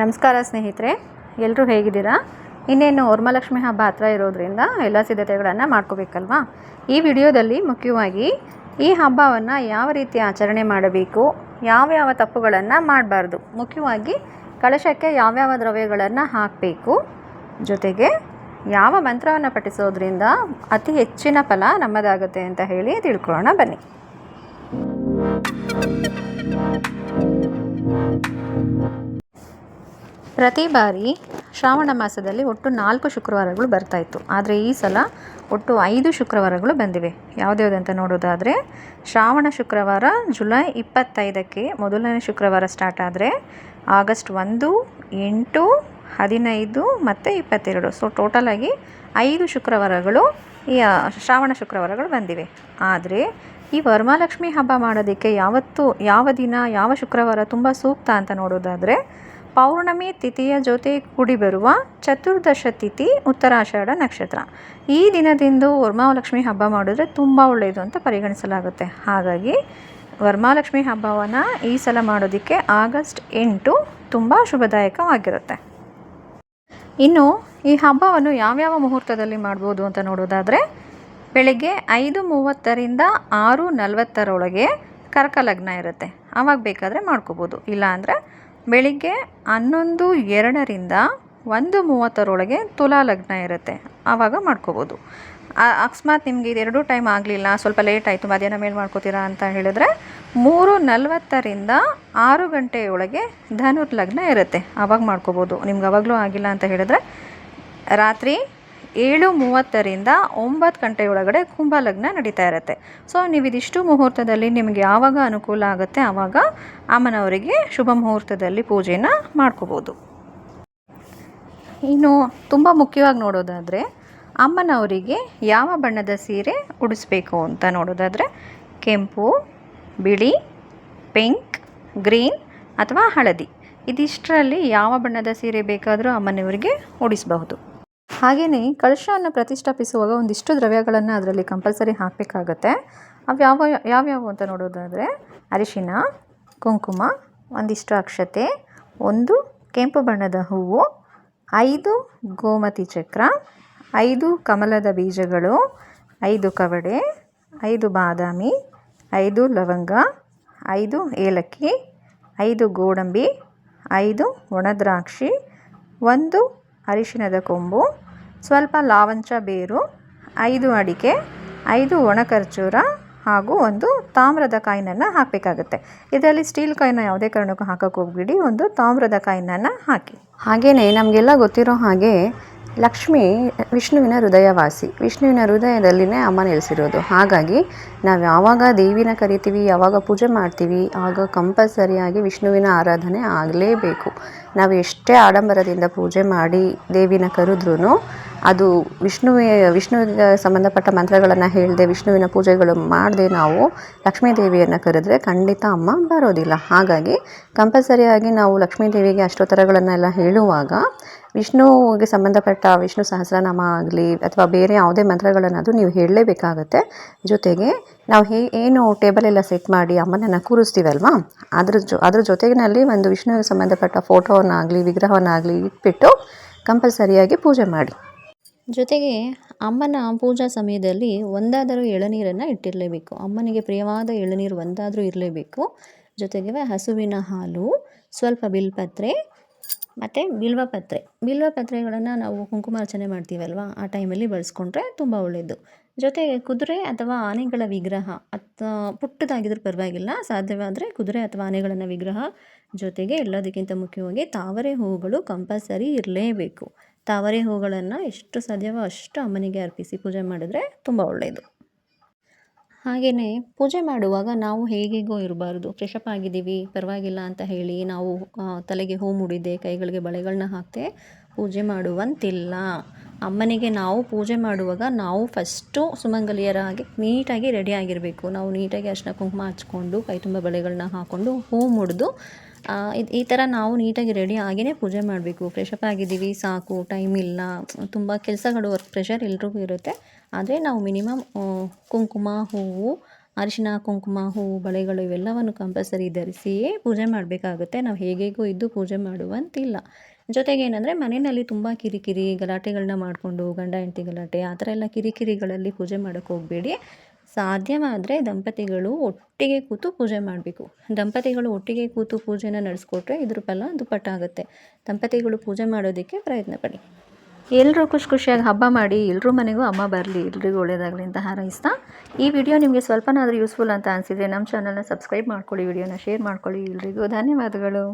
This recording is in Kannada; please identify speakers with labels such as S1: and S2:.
S1: ನಮಸ್ಕಾರ ಸ್ನೇಹಿತರೆ ಎಲ್ಲರೂ ಹೇಗಿದ್ದೀರಾ? ಇನ್ನೇನು ವರ್ಮಲಕ್ಷ್ಮಿ ಹಬ್ಬ ಹತ್ರ ಇರೋದ್ರಿಂದ ಎಲ್ಲ ಸಿದ್ಧತೆಗಳನ್ನು ಮಾಡ್ಕೋಬೇಕಲ್ವಾ? ಈ ವಿಡಿಯೋದಲ್ಲಿ ಮುಖ್ಯವಾಗಿ ಈ ಹಬ್ಬವನ್ನು ಯಾವ ರೀತಿ ಆಚರಣೆ ಮಾಡಬೇಕು, ಯಾವ್ಯಾವ ತಪ್ಪುಗಳನ್ನು ಮಾಡಬಾರ್ದು, ಮುಖ್ಯವಾಗಿ ಕಳಶಕ್ಕೆ ಯಾವ್ಯಾವ ದ್ರವ್ಯಗಳನ್ನು ಹಾಕಬೇಕು, ಜೊತೆಗೆ ಯಾವ ಮಂತ್ರವನ್ನು ಪಠಿಸೋದ್ರಿಂದ ಅತಿ ಹೆಚ್ಚಿನ ಫಲ ನಮ್ಮದಾಗುತ್ತೆ ಅಂತ ಹೇಳಿ ತಿಳ್ಕೊಳ್ಳೋಣ ಬನ್ನಿ. ಪ್ರತಿ ಬಾರಿ ಶ್ರಾವಣ ಮಾಸದಲ್ಲಿ ಒಟ್ಟು ನಾಲ್ಕು ಶುಕ್ರವಾರಗಳು ಬರ್ತಾಯಿತ್ತು ಆದರೆ ಈ ಸಲ ಒಟ್ಟು ಐದು ಶುಕ್ರವಾರಗಳು ಬಂದಿವೆ. ಅಂತ ನೋಡೋದಾದರೆ, ಶ್ರಾವಣ ಶುಕ್ರವಾರ ಜುಲೈ ಇಪ್ಪತ್ತೈದಕ್ಕೆ ಮೊದಲನೇ ಶುಕ್ರವಾರ ಸ್ಟಾರ್ಟ್ ಆದರೆ ಆಗಸ್ಟ್ ಒಂದು, ಎಂಟು, ಹದಿನೈದು ಮತ್ತು ಇಪ್ಪತ್ತೆರಡು. ಸೊ ಟೋಟಲಾಗಿ ಐದು ಶುಕ್ರವಾರಗಳು ಈ ಶ್ರಾವಣ ಶುಕ್ರವಾರಗಳು ಬಂದಿವೆ. ಆದರೆ ಈ ವರಮಹಾಲಕ್ಷ್ಮಿ ಹಬ್ಬ ಮಾಡೋದಕ್ಕೆ ಯಾವತ್ತು ಯಾವ ದಿನ, ಯಾವ ಶುಕ್ರವಾರ ತುಂಬ ಸೂಕ್ತ ಅಂತ ನೋಡೋದಾದರೆ ಪೌರ್ಣಮಿ ತಿಥಿಯ ಜೊತೆ ಕೂಡಿ ಬರುವ ಚತುರ್ದಶ ತಿಥಿ ಉತ್ತರಾಷಾಢ ನಕ್ಷತ್ರ. ಈ ದಿನದಿಂದ ವರಮಹಾಲಕ್ಷ್ಮಿ ಹಬ್ಬ ಮಾಡಿದ್ರೆ ತುಂಬ ಒಳ್ಳೆಯದು ಅಂತ ಪರಿಗಣಿಸಲಾಗುತ್ತೆ. ಹಾಗಾಗಿ ವರಮಹಾಲಕ್ಷ್ಮಿ ಹಬ್ಬವನ್ನು ಈ ಸಲ ಮಾಡೋದಕ್ಕೆ ಆಗಸ್ಟ್ ಎಂಟು ತುಂಬ ಶುಭದಾಯಕವಾಗಿರುತ್ತೆ. ಇನ್ನು ಈ ಹಬ್ಬವನ್ನು ಯಾವ್ಯಾವ ಮುಹೂರ್ತದಲ್ಲಿ ಮಾಡ್ಬೋದು ಅಂತ ನೋಡೋದಾದರೆ, ಬೆಳಗ್ಗೆ ಐದು ಮೂವತ್ತರಿಂದ ಆರು ನಲವತ್ತರೊಳಗೆ ಕರ್ಕಲಗ್ನ ಇರುತ್ತೆ. ಆವಾಗ ಬೇಕಾದರೆ ಮಾಡ್ಕೋಬೋದು. ಇಲ್ಲಾಂದರೆ ಬೆಳಿಗ್ಗೆ ಹನ್ನೊಂದು ಎರಡರಿಂದ ಒಂದು ಮೂವತ್ತರೊಳಗೆ ತುಲಾ ಲಗ್ನ ಇರುತ್ತೆ. ಆವಾಗ ಮಾಡ್ಕೋಬೋದು. ಅಕಸ್ಮಾತ್ ನಿಮಗೆ ಇದೆರಡೂ ಟೈಮ್ ಆಗಲಿಲ್ಲ, ಸ್ವಲ್ಪ ಲೇಟ್ ಆಯಿತು, ಮಧ್ಯಾಹ್ನ ಮೇಲೆ ಮಾಡ್ಕೋತೀರಾ ಅಂತ ಹೇಳಿದ್ರೆ ಮೂರು ನಲವತ್ತರಿಂದ ಆರು ಗಂಟೆಯೊಳಗೆ ಧನುರ್ ಲಗ್ನ ಇರುತ್ತೆ. ಆವಾಗ ಮಾಡ್ಕೋಬೋದು. ನಿಮ್ಗೆ ಅವಾಗಲೂ ಆಗಿಲ್ಲ ಅಂತ ಹೇಳಿದ್ರೆ ರಾತ್ರಿ ಏಳು ಮೂವತ್ತರಿಂದ ಒಂಬತ್ತು ಗಂಟೆಯೊಳಗಡೆ ಕುಂಭ ಲಗ್ನ ನಡೀತಾ ಇರುತ್ತೆ. ಸೊ ನೀವು ಇದಿಷ್ಟು ಮುಹೂರ್ತದಲ್ಲಿ ನಿಮಗೆ ಯಾವಾಗ ಅನುಕೂಲ ಆಗುತ್ತೆ ಆವಾಗ ಅಮ್ಮನವರಿಗೆ ಶುಭ ಮುಹೂರ್ತದಲ್ಲಿ ಪೂಜೆಯನ್ನು ಮಾಡ್ಕೋಬೋದು. ಇನ್ನು ತುಂಬ ಮುಖ್ಯವಾಗಿ ನೋಡೋದಾದರೆ ಅಮ್ಮನವರಿಗೆ ಯಾವ ಬಣ್ಣದ ಸೀರೆ ಉಡಿಸ್ಬೇಕು ಅಂತ ನೋಡೋದಾದರೆ ಕೆಂಪು, ಬಿಳಿ, ಪಿಂಕ್, ಗ್ರೀನ್ ಅಥವಾ ಹಳದಿ. ಇದಿಷ್ಟರಲ್ಲಿ ಯಾವ ಬಣ್ಣದ ಸೀರೆ ಬೇಕಾದರೂ ಅಮ್ಮನವರಿಗೆ ಉಡಿಸಬಹುದು. ಹಾಗೆಯೇ ಕಳಶವನ್ನು ಪ್ರತಿಷ್ಠಾಪಿಸುವಾಗ ಒಂದಿಷ್ಟು ದ್ರವ್ಯಗಳನ್ನು ಅದರಲ್ಲಿ ಕಂಪಲ್ಸರಿ ಹಾಕಬೇಕಾಗತ್ತೆ. ಅವು ಯಾವ ಯಾವ್ಯಾವು ಅಂತ ನೋಡೋದಾದರೆ ಅರಿಶಿನ, ಕುಂಕುಮ, ಒಂದಿಷ್ಟು ಅಕ್ಷತೆ, ಒಂದು ಕೆಂಪು ಬಣ್ಣದ ಹೂವು, ಐದು ಗೋಮತಿ ಚಕ್ರ, ಐದು ಕಮಲದ ಬೀಜಗಳು, ಐದು ಕವಡೆ, ಐದು ಬಾದಾಮಿ, ಐದು ಲವಂಗ, ಐದು ಏಲಕ್ಕಿ, ಐದು ಗೋಡಂಬಿ, ಐದು ಒಣದ್ರಾಕ್ಷಿ, ಒಂದು ಅರಿಶಿಣದ ಕೊಂಬು ಸ್ವಲ್ಪ ಲಾವಂಚ ಬೇರು, ಐದು ಅಡಿಕೆ, ಐದು ಒಣಕರ್ಜೂರ ಹಾಗೂ ಒಂದು ತಾಮ್ರದ ಕಾಯಿನನ್ನು ಹಾಕಬೇಕಾಗುತ್ತೆ. ಇದರಲ್ಲಿ ಸ್ಟೀಲ್ ಕಾಯಿನ ಯಾವುದೇ ಕಾರಣಕ್ಕೂ ಹಾಕಕ್ಕೆ ಹೋಗ್ಬಿಡಿ. ಒಂದು ತಾಮ್ರದ ಕಾಯಿನನ್ನು ಹಾಕಿ. ಹಾಗೆಯೇ ನಮಗೆಲ್ಲ ಗೊತ್ತಿರೋ ಹಾಗೆ ಲಕ್ಷ್ಮಿ ವಿಷ್ಣುವಿನ ಹೃದಯವಾಸಿ. ವಿಷ್ಣುವಿನ ಹೃದಯದಲ್ಲಿನೇ ಅಮ್ಮ ನೆಲೆಸಿರೋದು. ಹಾಗಾಗಿ ನಾವು ಯಾವಾಗ ದೇವಿನ ಕರಿತೀವಿ, ಯಾವಾಗ ಪೂಜೆ ಮಾಡ್ತೀವಿ, ಆಗ ಕಂಪಲ್ಸರಿಯಾಗಿ ವಿಷ್ಣುವಿನ ಆರಾಧನೆ ಆಗಲೇಬೇಕು. ನಾವು ಎಷ್ಟೇ ಆಡಂಬರದಿಂದ ಪೂಜೆ ಮಾಡಿ ದೇವಿನ ಕರೆದ್ರೂ ಅದು ವಿಷ್ಣುವೇ, ವಿಷ್ಣುವಿಗೆ ಸಂಬಂಧಪಟ್ಟ ಮಂತ್ರಗಳನ್ನು ಹೇಳದೆ, ವಿಷ್ಣುವಿನ ಪೂಜೆಗಳು ಮಾಡದೆ ನಾವು ಲಕ್ಷ್ಮೀ ದೇವಿಯನ್ನು ಕರೆದ್ರೆ ಖಂಡಿತ ಅಮ್ಮ ಬರೋದಿಲ್ಲ. ಹಾಗಾಗಿ ಕಂಪಲ್ಸರಿಯಾಗಿ ನಾವು ಲಕ್ಷ್ಮೀ ದೇವಿಗೆ ಅಷ್ಟೋತ್ತರಗಳನ್ನೆಲ್ಲ ಹೇಳುವಾಗ ವಿಷ್ಣುವಿಗೆ ಸಂಬಂಧಪಟ್ಟ ವಿಷ್ಣು ಸಹಸ್ರನಾಮ ಆಗಲಿ ಅಥವಾ ಬೇರೆ ಯಾವುದೇ ಮಂತ್ರಗಳನ್ನಾದರೂ ನೀವು ಹೇಳಲೇಬೇಕಾಗತ್ತೆ. ಜೊತೆಗೆ ನಾವು ಹೇ, ಏನು ಟೇಬಲ್ ಎಲ್ಲ ಸೆಟ್ ಮಾಡಿ ಅಮ್ಮನನ್ನು ಕೂರಿಸ್ತೀವಲ್ವಾ? ಅದ್ರ ಜೊ, ಅದ್ರ ಜೊತೆಗಿನಲ್ಲಿ ಒಂದು ವಿಷ್ಣುವಿಗೆ ಸಂಬಂಧಪಟ್ಟ ಫೋಟೋವನ್ನಾಗಲಿ, ವಿಗ್ರಹವನ್ನಾಗಲಿ ಇಟ್ಬಿಟ್ಟು ಕಂಪಲ್ಸರಿಯಾಗಿ ಪೂಜೆ ಮಾಡಿ. ಜೊತೆಗೆ ಅಮ್ಮನ ಪೂಜಾ ಸಮಯದಲ್ಲಿ ಒಂದಾದರೂ ಎಳನೀರನ್ನು ಇಟ್ಟಿರಲೇಬೇಕು. ಅಮ್ಮನಿಗೆ ಪ್ರಿಯವಾದ ಎಳನೀರು ಒಂದಾದರೂ ಇರಲೇಬೇಕು. ಜೊತೆಗೆ ಹಸುವಿನ ಹಾಲು, ಸ್ವಲ್ಪ ಬಿಲ್ಪತ್ರೆ ಮತ್ತು ಬಿಲ್ವಪತ್ರೆ. ಬಿಲ್ವಪತ್ರೆಗಳನ್ನು ನಾವು ಕುಂಕುಮಾರ್ಚನೆ ಮಾಡ್ತೀವಲ್ವ? ಆ ಟೈಮಲ್ಲಿ ಬಳಸ್ಕೊಂಡ್ರೆ ತುಂಬ ಒಳ್ಳೆಯದು ಜೊತೆಗೆ ಕುದುರೆ ಅಥವಾ ಆನೆಗಳ ವಿಗ್ರಹ ಅಥವಾ ಪುಟ್ಟದಾಗಿದ್ರೂ ಪರವಾಗಿಲ್ಲ. ಸಾಧ್ಯವಾದರೆ ಕುದುರೆ ಅಥವಾ ಆನೆಗಳನ್ನು ವಿಗ್ರಹ ಜೊತೆಗೆ ಎಲ್ಲದಕ್ಕಿಂತ ಮುಖ್ಯವಾಗಿ ತಾವರೆ ಹೂವುಗಳು ಕಂಪಲ್ಸರಿ ಇರಲೇಬೇಕು. ತಾವರೆ ಹೂಗಳನ್ನು ಎಷ್ಟು ಸಾಧ್ಯವೋ ಅಷ್ಟು ಅಮ್ಮನಿಗೆ ಅರ್ಪಿಸಿ ಪೂಜೆ ಮಾಡಿದ್ರೆ ತುಂಬ ಒಳ್ಳೆಯದು ಹಾಗೆಯೇ ಪೂಜೆ ಮಾಡುವಾಗ ನಾವು ಹೇಗೆಗೋ ಇರಬಾರ್ದು. ಫ್ರೆಶಪ್ ಆಗಿದ್ದೀವಿ, ಪರವಾಗಿಲ್ಲ ಅಂತ ಹೇಳಿ ನಾವು ತಲೆಗೆ ಹೂ ಮುಡಿದೆ, ಕೈಗಳಿಗೆ ಬಳೆಗಳನ್ನ ಹಾಕದೆ ಪೂಜೆ ಮಾಡುವಂತಿಲ್ಲ. ಅಮ್ಮನಿಗೆ ನಾವು ಪೂಜೆ ಮಾಡುವಾಗ ನಾವು ಫಸ್ಟು ಸುಮಂಗಲಿಯರಾಗಿ ನೀಟಾಗಿ ರೆಡಿ ಆಗಿರಬೇಕು. ನಾವು ನೀಟಾಗಿ ಅರ್ಶಿನ ಕುಂಕುಮ ಹಚ್ಕೊಂಡು, ಕೈ ತುಂಬ ಬಳೆಗಳನ್ನ ಹಾಕ್ಕೊಂಡು ಹೂ ಮುಡಿದು ಇದು ಈ ಥರ ನಾವು ನೀಟಾಗಿ ರೆಡಿ ಆಗಿಯೇ ಪೂಜೆ ಮಾಡಬೇಕು. ಫ್ರೆಶಪ್ ಆಗಿದ್ದೀವಿ, ಸಾಕು ಟೈಮ್ ಇಲ್ಲ, ತುಂಬ ಕೆಲಸಗಳು ವರ್ಕ್ ಪ್ರೆಷರ್ ಎಲ್ರಿಗೂ ಇರುತ್ತೆ. ಆದರೆ ನಾವು ಮಿನಿಮಮ್ ಕುಂಕುಮ, ಹೂವು ಅರಿಶಿನ ಕುಂಕುಮ, ಹೂವು, ಬಳೆಗಳು ಇವೆಲ್ಲವನ್ನು ಕಂಪಲ್ಸರಿ ಧರಿಸಿಯೇ ಪೂಜೆ ಮಾಡಬೇಕಾಗುತ್ತೆ. ನಾವು ಹೇಗೇಗೋ ಇದ್ದು ಪೂಜೆ ಮಾಡುವಂತಿಲ್ಲ. ಜೊತೆಗೆ ಏನಂದರೆ ಮನೆಯಲ್ಲಿ ತುಂಬ ಕಿರಿಕಿರಿ ಗಲಾಟೆಗಳನ್ನ ಮಾಡಿಕೊಂಡು ಗಂಡ, ಹೆಂಡತಿ ಗಲಾಟೆ, ಆ ಥರ ಎಲ್ಲ ಕಿರಿಕಿರಿಗಳಲ್ಲಿ ಪೂಜೆ ಮಾಡೋಕ್ಕೆ ಹೋಗಬೇಡಿ. ಸಾಧ್ಯವಾದರೆ ದಂಪತಿಗಳು ಒಟ್ಟಿಗೆ ಕೂತು ಪೂಜೆ ಮಾಡಬೇಕು. ದಂಪತಿಗಳು ಒಟ್ಟಿಗೆ ಕೂತು ಪೂಜೆನ ನಡೆಸ್ಕೊಟ್ರೆ ಇದ್ರ ಫಲ ದುಪ್ಪಟ್ಟಾಗುತ್ತೆ ದಂಪತಿಗಳು ಪೂಜೆ ಮಾಡೋದಕ್ಕೆ ಪ್ರಯತ್ನ ಪಡಿ. ಎಲ್ಲರೂ ಖುಷಿ ಖುಷಿಯಾಗಿ ಹಬ್ಬ ಮಾಡಿ ಎಲ್ಲರೂ ಮನೆಗೂ ಅಮ್ಮ ಬರಲಿ, ಎಲ್ರಿಗೂ ಒಳ್ಳೆಯದಾಗಲಿ ಅಂತ ಹಾರೈಸ್ತಾ, ಈ ವಿಡಿಯೋ ನಿಮಗೆ ಸ್ವಲ್ಪನಾದರೂ ಯೂಸ್ಫುಲ್ ಅಂತ ಅನಿಸಿದರೆ ನಮ್ಮ ಚಾನಲ್ನ ಸಬ್ಸ್ಕ್ರೈಬ್ ಮಾಡ್ಕೊಳ್ಳಿ, ವಿಡಿಯೋನ ಶೇರ್ ಮಾಡ್ಕೊಳ್ಳಿ. ಎಲ್ರಿಗೂ ಧನ್ಯವಾದಗಳು.